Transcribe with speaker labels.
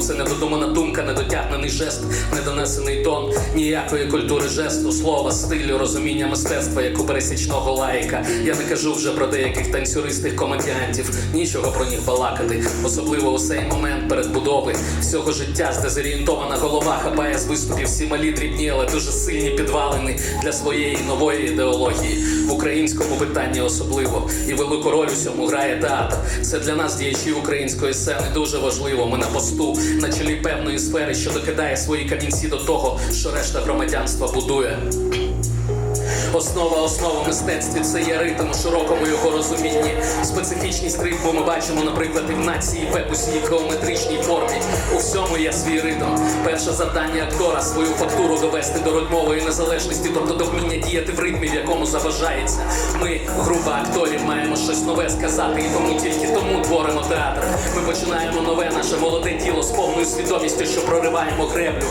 Speaker 1: це недодумана думка, недотягнений жест, недонесений тон, ніякої культури жесту, слова, стилю, розуміння мистецтва, як у пересічного лаїка. Я не кажу вже про деяких танцюристих комедіантів, нічого про них балакати, особливо у цей момент передбудови всього життя здезорієнтована голова хапає з виступів всі малі дрібні, але дуже сильні підвалини для своєї нової ідеології в українському питанні особливо. І велику роль у цьому грає театр. Це для нас, діячі української сцени, дуже важливо. Ми на посту на чолі певної сфери, що докидає свої камінці до того, що решта громадянства будує. Основа основа мистецтві це є ритм у широкому його розумінні. Специфічність ритму ми бачимо, наприклад, і в нації у своїй геометричній формі. У всьому є свій ритм. Перше завдання актора свою фактуру довести до ритмової незалежності, тобто до вміння діяти в ритмі, в якому заважається. Ми, група акторів, маємо щось нове сказати, і тому тільки тому творимо театр. Ми починаємо нове наше молоде тіло з повною свідомістю, що прориваємо греблю.